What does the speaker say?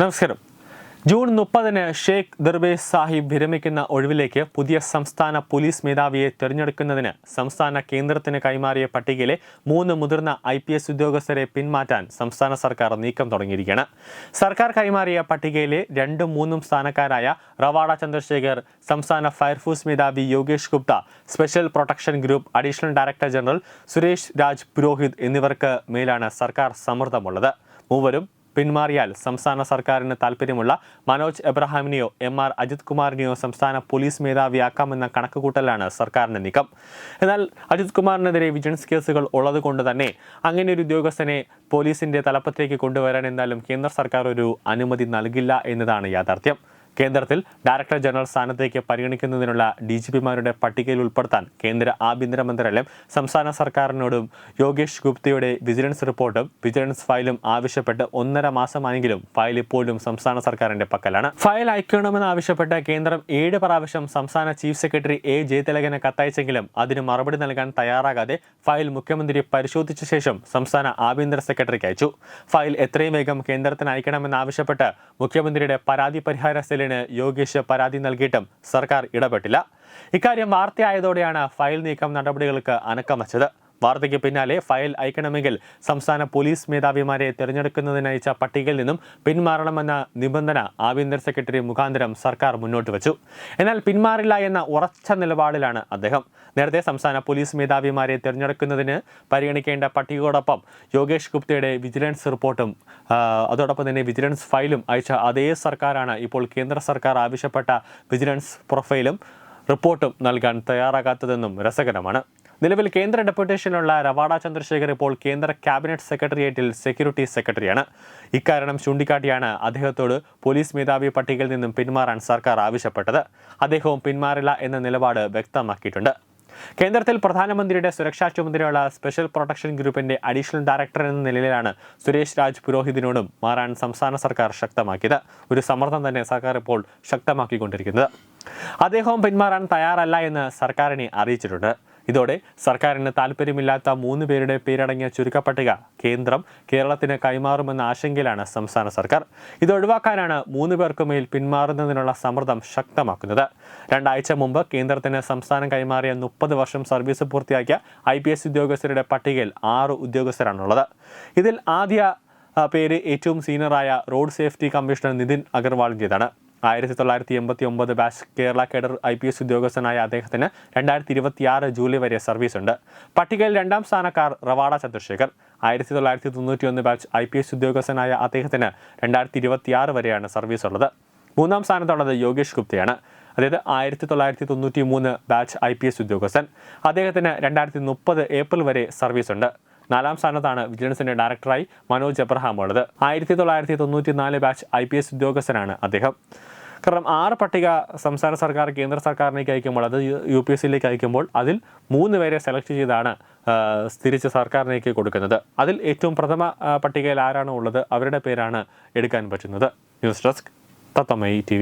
നമസ്കാരം. ജൂൺ മുപ്പതിന് ഷെയ്ഖ് ദർബേസ് സാഹിബ് വിരമിക്കുന്ന ഒഴിവിലേക്ക് പുതിയ സംസ്ഥാന പോലീസ് മേധാവിയെ തിരഞ്ഞെടുക്കുന്നതിന് സംസ്ഥാന കേന്ദ്രത്തിന് കൈമാറിയ പട്ടികയിലെ മൂന്ന് മുതിർന്ന ഐ പി എസ് ഉദ്യോഗസ്ഥരെ പിന്മാറ്റാൻ സംസ്ഥാന സർക്കാർ നീക്കം തുടങ്ങിയിരിക്കുകയാണ്. സർക്കാർ കൈമാറിയ പട്ടികയിലെ രണ്ടും മൂന്നും സ്ഥാനക്കാരായ റവാഡ ചന്ദ്രശേഖർ സംസ്ഥാന ഫയർഫോഴ്സ് മേധാവി Yogesh Gupta special protection group additional director general Suresh Raj Purohit എന്നിവർക്ക് മേലാണ് സർക്കാർ സമ്മർദ്ദമുള്ളത്. മൂവരും പിന്മാറിയാൽ സംസ്ഥാന സർക്കാരിന് താൽപ്പര്യമുള്ള മനോജ് എബ്രഹാമിനെയോ എം ആർ അജിത് കുമാറിനെയോ സംസ്ഥാന പോലീസ് മേധാവിയാക്കാമെന്ന കണക്കുകൂട്ടലാണ് സർക്കാരിന്റെ നീക്കം. എന്നാൽ അജിത് കുമാറിനെതിരെ വിജിലൻസ് കേസുകൾ ഉള്ളതുകൊണ്ട് തന്നെ അങ്ങനെ ഒരു ഉദ്യോഗസ്ഥനെ പോലീസിന്റെ തലപ്പത്തേക്ക് കൊണ്ടുവരാൻ എന്തായാലും കേന്ദ്ര സർക്കാർ ഒരു അനുമതി നൽകില്ല എന്നതാണ് യാഥാർത്ഥ്യം. കേന്ദ്രത്തിൽ ഡയറക്ടർ ജനറൽ സ്ഥാനത്തേക്ക് പരിഗണിക്കുന്നതിനുള്ള ഡി ജി പിമാരുടെ പട്ടികയിൽ ഉൾപ്പെടുത്താൻ കേന്ദ്ര ആഭ്യന്തര മന്ത്രാലയം സംസ്ഥാന സർക്കാരിനോടും യോഗേഷ് ഗുപ്തയുടെ വിജിലൻസ് റിപ്പോർട്ടും വിജിലൻസ് ഫയലും ആവശ്യപ്പെട്ട് ഒന്നര മാസമാണെങ്കിലും ഫയൽ ഇപ്പോഴും സംസ്ഥാന സർക്കാരിന്റെ പക്കലാണ്. ഫയൽ അയക്കണമെന്ന് ആവശ്യപ്പെട്ട് കേന്ദ്രം ഏഴ് പ്രാവശ്യം സംസ്ഥാന ചീഫ് സെക്രട്ടറി എ ജയതിലകന് കത്തയച്ചെങ്കിലും അതിന് മറുപടി നൽകാൻ തയ്യാറാകാതെ ഫയൽ മുഖ്യമന്ത്രി പരിശോധിച്ച ശേഷം സംസ്ഥാന ആഭ്യന്തര സെക്രട്ടറിക്ക് അയച്ചു. ഫയൽ എത്രയും വേഗം കേന്ദ്രത്തിന് അയക്കണമെന്ന് ആവശ്യപ്പെട്ട് മുഖ്യമന്ത്രിയുടെ പരാതി പരിഹാര സെല്ലിന് യോഗേഷ് പരാതി നൽകിയിട്ടും സർക്കാർ ഇടപെട്ടില്ല. ഇക്കാര്യം വാർത്തയായതോടെയാണ് ഫയൽ നീക്കം നടപടികൾക്ക് അനക്കം വച്ചത്. വാർത്തയ്ക്ക് പിന്നാലെ ഫയൽ അയക്കണമെങ്കിൽ സംസ്ഥാന പോലീസ് മേധാവിമാരെ തിരഞ്ഞെടുക്കുന്നതിനയച്ച പട്ടികയിൽ നിന്നും പിന്മാറണമെന്ന നിബന്ധന ആഭ്യന്തര സെക്രട്ടറി മുഖാന്തരം സർക്കാർ മുന്നോട്ട് വച്ചു. എന്നാൽ പിന്മാറില്ല എന്ന ഉറച്ച നിലപാടിലാണ് അദ്ദേഹം. നേരത്തെ സംസ്ഥാന പോലീസ് മേധാവിമാരെ തിരഞ്ഞെടുക്കുന്നതിന് പരിഗണിക്കേണ്ട പട്ടികയോടൊപ്പം യോഗേഷ് ഗുപ്തയുടെ വിജിലൻസ് റിപ്പോർട്ടും അതോടൊപ്പം തന്നെ വിജിലൻസ് ഫയലും അയച്ച അതേ സർക്കാരാണ് ഇപ്പോൾ കേന്ദ്ര സർക്കാർ ആവശ്യപ്പെട്ട വിജിലൻസ് പ്രൊഫൈലും റിപ്പോർട്ടും നൽകാൻ തയ്യാറാകാത്തതെന്നും രസകരമാണ്. നിലവിൽ കേന്ദ്ര ഡെപ്യൂട്ടേഷനിലുള്ള രവാഡ ചന്ദ്രശേഖർ ഇപ്പോൾ കേന്ദ്ര ക്യാബിനറ്റ് സെക്രട്ടേറിയറ്റിൽ സെക്യൂരിറ്റി സെക്രട്ടറിയാണ്. ഇക്കാരണം ചൂണ്ടിക്കാട്ടിയാണ് അദ്ദേഹത്തോട് പോലീസ് മേധാവി പട്ടികയിൽ നിന്നും പിന്മാറാൻ സർക്കാർ ആവശ്യപ്പെട്ടത്. അദ്ദേഹവും പിന്മാറില്ല എന്ന നിലപാട് വ്യക്തമാക്കിയിട്ടുണ്ട്. കേന്ദ്രത്തിൽ പ്രധാനമന്ത്രിയുടെ സുരക്ഷാ ചുമതലയുള്ള സ്പെഷ്യൽ പ്രൊട്ടക്ഷൻ ഗ്രൂപ്പിന്റെ അഡീഷണൽ ഡയറക്ടർ എന്ന നിലയിലാണ് സുരേഷ് രാജ് പുരോഹിതിനോടും മാറാൻ സംസ്ഥാന സർക്കാർ ശക്തമാക്കിയത്. ഒരു സമ്മർദ്ദം തന്നെ സർക്കാർ ഇപ്പോൾ ശക്തമാക്കിക്കൊണ്ടിരിക്കുന്നത്. അദ്ദേഹവും പിന്മാറാൻ തയ്യാറല്ല എന്ന് സർക്കാരിനെ അറിയിച്ചിട്ടുണ്ട്. ഇതോടെ സർക്കാരിന് താല്പര്യമില്ലാത്ത മൂന്ന് പേരുടെ പേരടങ്ങിയ ചുരുക്കപ്പട്ടിക കേന്ദ്രം കേരളത്തിന് കൈമാറുമെന്ന ആശങ്കയിലാണ് സംസ്ഥാന സർക്കാർ. ഇത് ഒഴിവാക്കാനാണ് മൂന്ന് പേർക്ക് പേർക്കുമേൽ പിന്മാറുന്നതിനുള്ള സമ്മർദ്ദം ശക്തമാക്കുന്നത്. രണ്ടാഴ്ച മുമ്പ് കേന്ദ്രത്തിന് സംസ്ഥാനം കൈമാറിയ മുപ്പത് വർഷം സർവീസ് പൂർത്തിയാക്കിയ ഐ ഉദ്യോഗസ്ഥരുടെ പട്ടികയിൽ ആറ് ഉദ്യോഗസ്ഥരാണുള്ളത്. ഇതിൽ ആദ്യ പേര് ഏറ്റവും സീനിയറായ റോഡ് സേഫ്റ്റി കമ്മീഷണർ നിതിൻ അഗർവാളിന്റെതാണ് ആയിരത്തി തൊള്ളായിരത്തി എൺപത്തി ഒമ്പത് batch Kerala cadre I P S ഉദ്യോഗസ്ഥനായ അദ്ദേഹത്തിന് രണ്ടായിരത്തി ഇരുപത്തിയാറ് ജൂലൈ വരെ സർവീസ് ഉണ്ട് പട്ടികയിൽ രണ്ടാം സ്ഥാനക്കാർ റവാഡ ചന്ദ്രശേഖർ. ആയിരത്തി തൊള്ളായിരത്തി തൊണ്ണൂറ്റി ഒന്ന് ബാച്ച് ഐ പി എസ് ഉദ്യോഗസ്ഥനായ അദ്ദേഹത്തിന് രണ്ടായിരത്തി ഇരുപത്തിയാറ് വരെയാണ് സർവീസ് ഉള്ളത് മൂന്നാം സ്ഥാനത്തുള്ളത് യോഗേഷ് ഗുപ്തയാണ്. അതായത് ആയിരത്തി തൊള്ളായിരത്തി തൊണ്ണൂറ്റി മൂന്ന് ബാച്ച് ഐ പി എസ് ഉദ്യോഗസ്ഥൻ. അദ്ദേഹത്തിന് രണ്ടായിരത്തി മുപ്പത് ഏപ്രിൽ വരെ സർവീസ് ഉണ്ട് നാലാം സ്ഥാനത്താണ് വിജിലൻസിന്റെ ഡയറക്ടറായി മനോജ് എബ്രഹാം ഉള്ളത് ആയിരത്തി തൊള്ളായിരത്തി തൊണ്ണൂറ്റി നാല് ബാച്ച് ഐ പി എസ് ഉദ്യോഗസ്ഥനാണ് അദ്ദേഹം. കാരണം ആറ് പട്ടിക സംസ്ഥാന സർക്കാർ കേന്ദ്ര സർക്കാരിലേക്ക് അയക്കുമ്പോൾ അത് യു പി എസ് സിയിലേക്ക് അയക്കുമ്പോൾ അതിൽ മൂന്ന് പേരെ സെലക്ട് ചെയ്താണ് തിരിച്ച് സർക്കാരിലേക്ക് കൊടുക്കുന്നത്. അതിൽ ഏറ്റവും പ്രഥമ പട്ടികയിൽ ആരാണോ ഉള്ളത് അവരുടെ പേരാണ് എടുക്കാൻ പറ്റുന്നത്. ന്യൂസ് ഡെസ്ക് തത്തമ്മ ടി